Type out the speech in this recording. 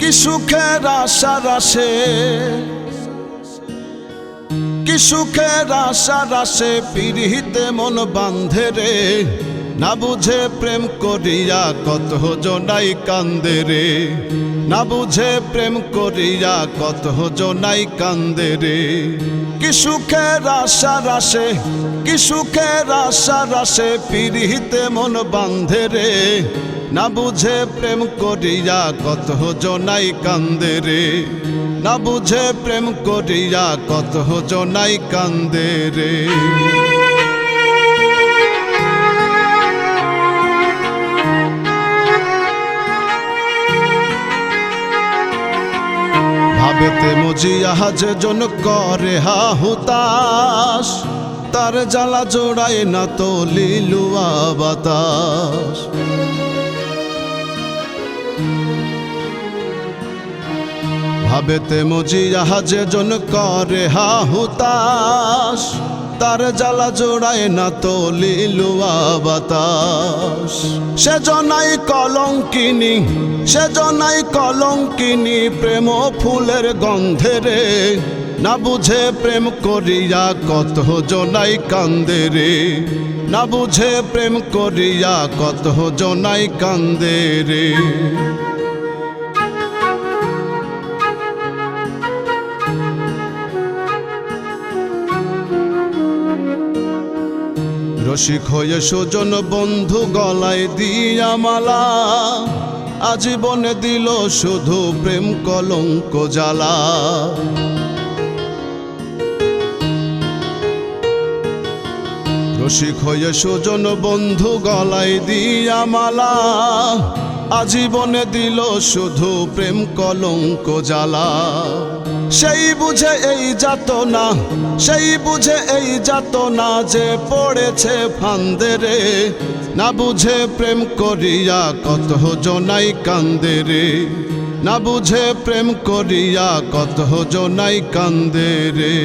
কি সুখের আশা রাশে? কি সুখের আশা রাশে? পিড়িতে মন বান্ধে রে। না বুঝে প্রেম করিয়া কত জনাই কান্দে রে। না বুঝে প্রেম করিয়া কত জনাই কান্দে রে। কি সুখের আশা রাশে, কি সুখের আশা রাশে পিড়িতে মন বান্ধে রে। না বুঝে প্রেম করিয়া কত জনাই কান্দে রে। না বুঝে প্রেম করিয়া কত জনাই কান্দে রে। ভাবেতে মজিয়া যে জন করে হা হুতাস তার জ্বালা জোড়ায় না তো লিলুয়া বাতাস। ভাবেতে মজিয়া যে জন করে হা হুতাস তার জ্বালা জোড়ায় না তো লিলুয়া বাতাস। সে জনাই কলঙ্কিনী, সে জনাই কলঙ্কিনী, প্রেম ফুলের গন্ধে রে। না বুঝে প্রেম করিয়া কত জনাই কান্দে রে। না বুঝে প্রেম করিয়া কত জনাই কান্দে রে। রসিক হয়ে সুজন বন্ধু গলায় দিয়া মালা। আজীবনে দিল শুধু প্রেম কলঙ্ক জ্বালা। রসিক হয়ে সুজন বন্ধু গলায় দিয়া মালা। আজীবনে দিল শুধু প্রেম কলঙ্ক জ্বালা। সেই বুঝে এই যাত না সেই বুঝে এই যাত না যে পড়েছে ফান্দে রে। না বুঝে প্রেম করিয়া কত জনাই কান্দে রে। না বুঝে প্রেম করিয়া কত জনাই কান্দে রে।